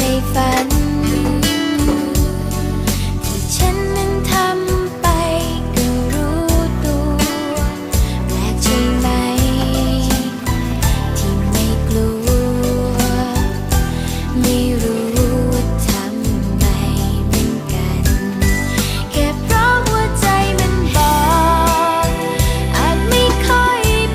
ใช่ฝัน